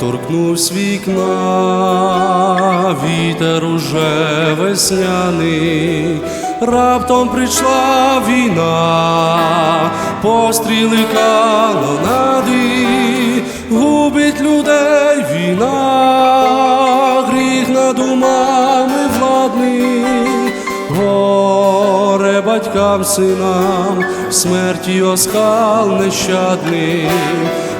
торкнувсь вікна, вітер уже весняний, раптом прийшла війна, постріли канонади, губить людей війна, гріх над умами владний, горе батькам синам, смерті оскал нещадний,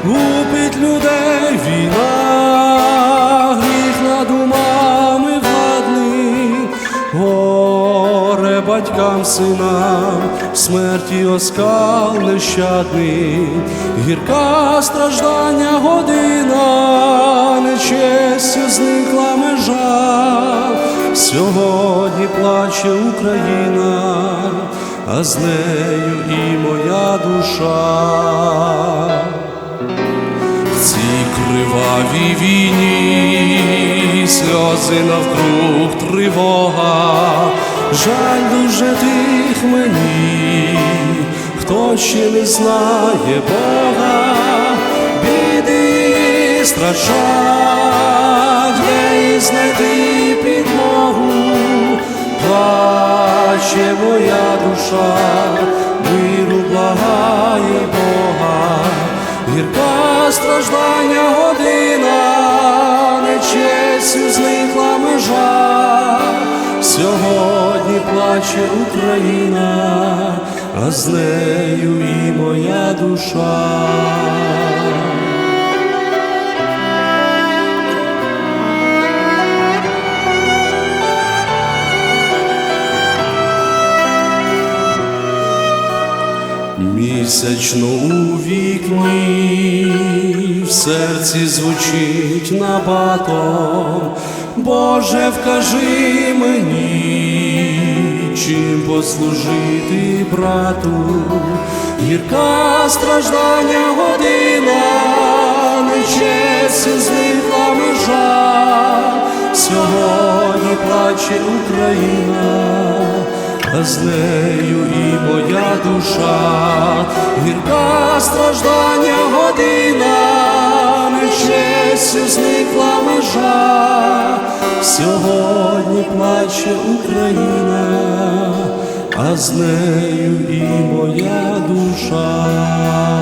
губить людей війна, гріх над умами владний, горе батькам синам, смерті оскал нещадний, гірка страждання година, нечестю зникла межа, сьогодні плаче Україна, а з нею і моя душа. Кривавій війні сльози навкруг тривога, жаль дуже тих мені, хто ще не знає Бога, біди страшать, де знайти підмогу, плаче моя душа, зникла сьогодні плаче Україна, а з нею і моя душа. Місячно у вікні, в серці звучить набатом, Боже, вкажи мені, чим послужити брату, гірка страждання година, нечестю зникла межа, сьогодні плаче Україна а з нею і моя душа, гірка страждання година, нечестю зникла межа, сьогодні плаче Україна, а з нею і моя душа.